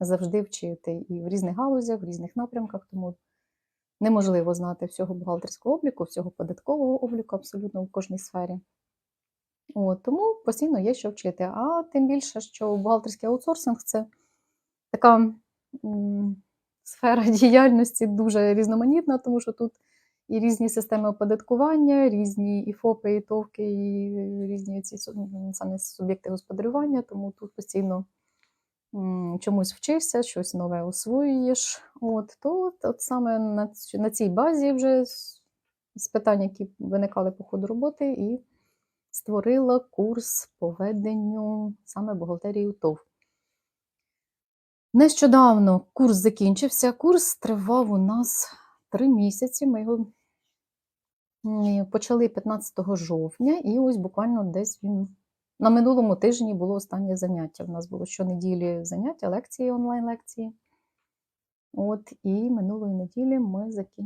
завжди вчити і в різних галузях, в різних напрямках, тому неможливо знати всього бухгалтерського обліку, всього податкового обліку абсолютно в кожній сфері. От, тому постійно є що вчити. А тим більше, що бухгалтерський аутсорсинг це така м, сфера діяльності дуже різноманітна, тому що тут і різні системи оподаткування, різні і ФОПи, і ТОВки, і різні ці самі суб'єкти господарювання, тому тут постійно чомусь вчишся, щось нове освоюєш. От, то от, саме на, на цій базі вже з, питань, які виникали по ходу роботи, і створила курс по веденню саме бухгалтерії ТОВ. Нещодавно курс закінчився. Курс тривав у нас три місяці. Ми його почали 15 жовтня, і ось буквально десь він на минулому тижні було останнє заняття. У нас було щонеділі заняття, лекції, онлайн-лекції. От, і минулої неділі ми закінчили.